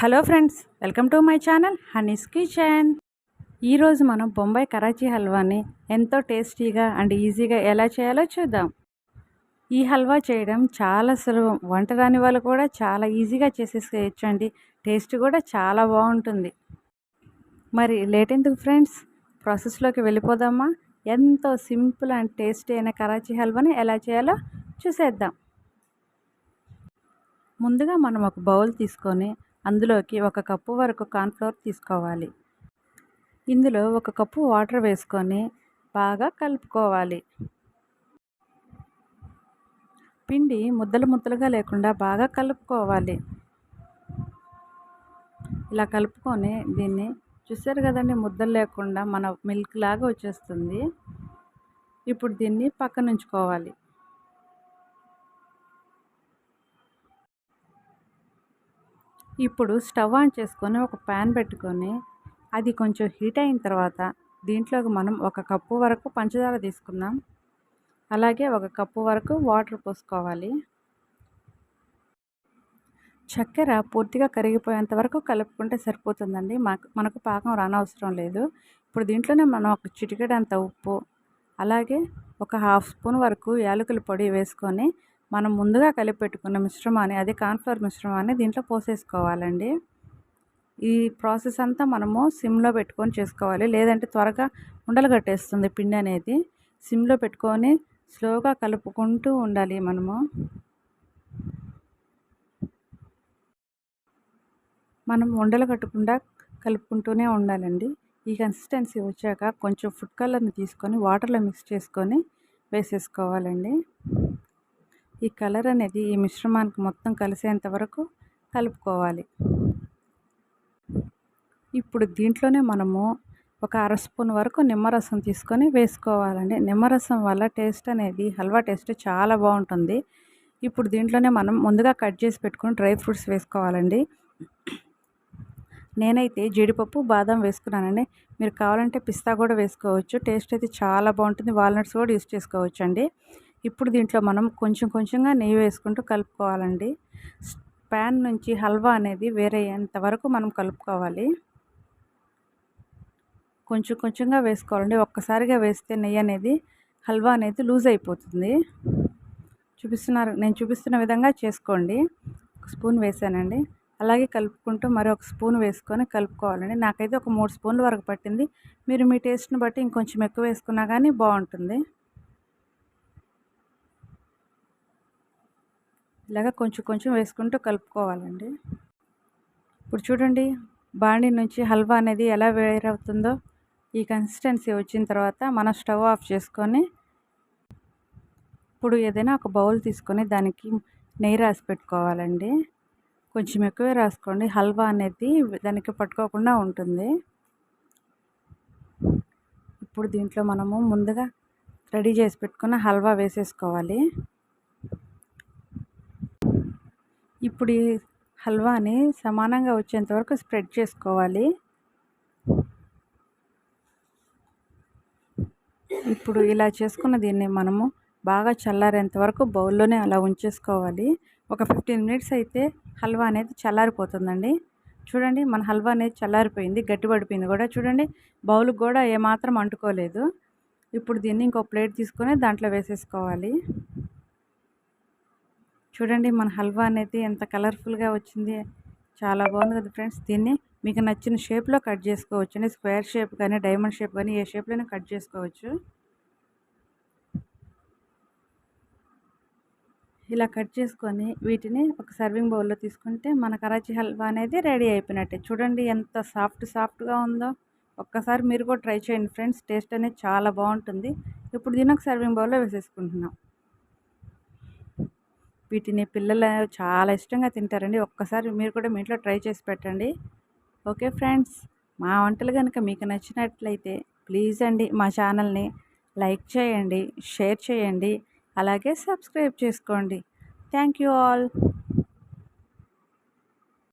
Hello friends welcome to my channel honey's kitchen. ఈరోజు మనం బొంబాయి కరాచీ హల్వాని ఎంతో టేస్టీగా అండ్ ఈజీగా ఎలా చేయాలో చూద్దాం. ఈ హల్వా చేయడం చాలా సులభం. వంట రాని వాళ్ళు కూడా చాలా ఈజీగా చేసేసేయచ్చు అండి టేస్ట్ కూడా చాలా బాగుంటుంది. మరి లేట్ ఎందుకు ఫ్రెండ్స్? ప్రాసెస్లోకి వెళ్ళిపోదామా? ఎంతో సింపుల్ అండ్ టేస్టీ అయిన కరాచీ హల్వాని ఎలా చేయాలో చూసేద్దాం. ముందుగా మనం ఒక బౌల్ తీసుకొని అందులోకి ఒక కప్పు వరకు కార్న్ఫ్లోర్ తీసుకోవాలి. ఇందులో ఒక కప్పు వాటర్ వేసుకొని బాగా కలుపుకోవాలి. పిండి ముద్దలు ముద్దలుగా లేకుండా బాగా కలుపుకోవాలి. ఇలా కలుపుకొని దీన్ని చూసారు కదండి ముద్దలు లేకుండా మన మిల్క్ లాగా వచ్చేస్తుంది. ఇప్పుడు దీన్ని పక్కనుంచుకోవాలి. ఇప్పుడు స్టవ్ ఆన్ చేసుకొని ఒక ప్యాన్ పెట్టుకొని అది కొంచెం హీట్ అయిన తర్వాత దీంట్లోకి మనం ఒక కప్పు వరకు పంచదార తీసుకుందాం. అలాగే ఒక కప్పు వరకు వాటర్ పోసుకోవాలి. చక్కెర పూర్తిగా కరిగిపోయేంత వరకు కలుపుకుంటే సరిపోతుందండి. మాకు మనకు పాకం రానవసరం లేదు. ఇప్పుడు దీంట్లోనే మనం ఒక చిటికెడంత ఉప్పు అలాగే ఒక హాఫ్ స్పూన్ వరకు యాలకుల పొడి వేసుకొని మనం ముందుగా కలిపి పెట్టుకున్న మిశ్రమాన్ని అదే కార్న్ఫ్లవర్ మిశ్రమాన్ని దీంట్లో పోసేసుకోవాలండి. ఈ ప్రాసెస్ అంతా మనము సిమ్లో పెట్టుకొని చేసుకోవాలి. లేదంటే త్వరగా ఉండలు కట్టేస్తుంది పిండి అనేది. సిమ్లో పెట్టుకొని స్లోగా కలుపుకుంటూ ఉండాలి మనము. మనం ఉండలు కట్టకుండా కలుపుకుంటూనే ఉండాలండి. ఈ కన్సిస్టెన్సీ వచ్చాక కొంచెం ఫుడ్ కలర్ని తీసుకొని వాటర్లో మిక్స్ చేసుకొని వేసేసుకోవాలండి. ఈ కలర్ అనేది ఈ మిశ్రమానికి మొత్తం కలిసేంత వరకు కలుపుకోవాలి. ఇప్పుడు దీంట్లోనే మనము ఒక అర స్పూన్ వరకు నిమ్మరసం తీసుకొని వేసుకోవాలండి. నిమ్మరసం వల్ల టేస్ట్ అనేది హల్వా టేస్ట్ చాలా బాగుంటుంది. ఇప్పుడు దీంట్లోనే మనం ముందుగా కట్ చేసి పెట్టుకుని డ్రై ఫ్రూట్స్ వేసుకోవాలండి. నేనైతే జీడిపప్పు బాదం వేసుకున్నానండి. మీరు కావాలంటే పిస్తా కూడా వేసుకోవచ్చు. టేస్ట్ అయితే చాలా బాగుంటుంది. వాల్నట్స్ కూడా యూస్ చేసుకోవచ్చు అండి ఇప్పుడు దీంట్లో మనం కొంచెం కొంచెంగా నెయ్యి వేసుకుంటూ కలుపుకోవాలండి. ప్యాన్ నుంచి హల్వా అనేది వేరే వరకు మనం కలుపుకోవాలి. కొంచెం కొంచెంగా వేసుకోవాలండి. ఒక్కసారిగా వేస్తే నెయ్యి అనేది హల్వా అనేది లూజ్ అయిపోతుంది. చూపిస్తున్నారు నేను చూపిస్తున్న విధంగా చేసుకోండి. ఒక స్పూన్ వేసానండి. అలాగే కలుపుకుంటూ మరి ఒక స్పూన్ వేసుకొని కలుపుకోవాలండి. నాకైతే ఒక మూడు స్పూన్ల వరకు పట్టింది. మీరు మీ టేస్ట్ని బట్టి ఇంకొంచెం ఎక్కువ వేసుకున్నా కానీ బాగుంటుంది ఇలాగ కొంచెం కొంచెం వేసుకుంటూ కలుపుకోవాలండి. ఇప్పుడు చూడండి బాండీ నుంచి హల్వా అనేది ఎలా వేరవుతుందో ఈ కన్సిస్టెన్సీ వచ్చిన తర్వాత మనం స్టవ్ ఆఫ్ చేసుకొని ఇప్పుడు ఏదైనా ఒక బౌల్ తీసుకొని దానికి నెయ్యి రాసి పెట్టుకోవాలండి. కొంచెం ఎక్కువే రాసుకోండి హల్వా అనేది దానికి పట్టుకోకుండా ఉంటుంది. ఇప్పుడు దీంట్లో మనము ముందుగా రెడీ చేసి పెట్టుకున్న హల్వా వేసేసుకోవాలి. ఇప్పుడు ఈ హల్వాని సమానంగా వచ్చేంత వరకు స్ప్రెడ్ చేసుకోవాలి. ఇప్పుడు ఇలా చేసుకున్న దీన్ని మనము బాగా చల్లారేంత వరకు బౌల్లోనే అలా ఉంచేసుకోవాలి. ఒక ఫిఫ్టీన్ మినిట్స్ అయితే హల్వా అనేది చల్లారిపోతుందండి. చూడండి మన హల్వా అనేది చల్లారిపోయింది గట్టిపడిపోయింది కూడా. చూడండి బౌల్కి కూడా ఏమాత్రం అంటుకోలేదు. ఇప్పుడు దీన్ని ఇంకో ప్లేట్ తీసుకొని దాంట్లో వేసేసుకోవాలి. చూడండి మన హల్వా అనేది ఎంత కలర్ఫుల్గా వచ్చింది. చాలా బాగుంది కదా ఫ్రెండ్స్. దీన్ని మీకు నచ్చిన షేప్లో కట్ చేసుకోవచ్చు. అండి స్క్వేర్ షేప్ కానీ డైమండ్ షేప్ కానీ ఏ షేప్లోనే కట్ చేసుకోవచ్చు. ఇలా కట్ చేసుకొని వీటిని ఒక సర్వింగ్ బౌల్లో తీసుకుంటే మన కరాచీ హల్వా అనేది రెడీ అయిపోయినట్టే. చూడండి ఎంత సాఫ్ట్ సాఫ్ట్గా ఉందో. ఒక్కసారి మీరు కూడా ట్రై చేయండి ఫ్రెండ్స్. టేస్ట్ అనేది చాలా బాగుంటుంది. ఇప్పుడు దీని ఒక సర్వింగ్ బౌల్లో వేసేసుకుంటున్నాం. వీటిని పిల్లలు చాలా ఇష్టంగా తింటారండి. ఒక్కసారి మీరు కూడా మీ ఇంట్లో ట్రై చేసి పెట్టండి. ఓకే ఫ్రెండ్స్ మా వంటలు కనుక మీకు నచ్చినట్లయితే ప్లీజ్ అండి మా ఛానల్ని లైక్ చేయండి షేర్ చేయండి అలాగే సబ్స్క్రైబ్ చేసుకోండి. Thank you all.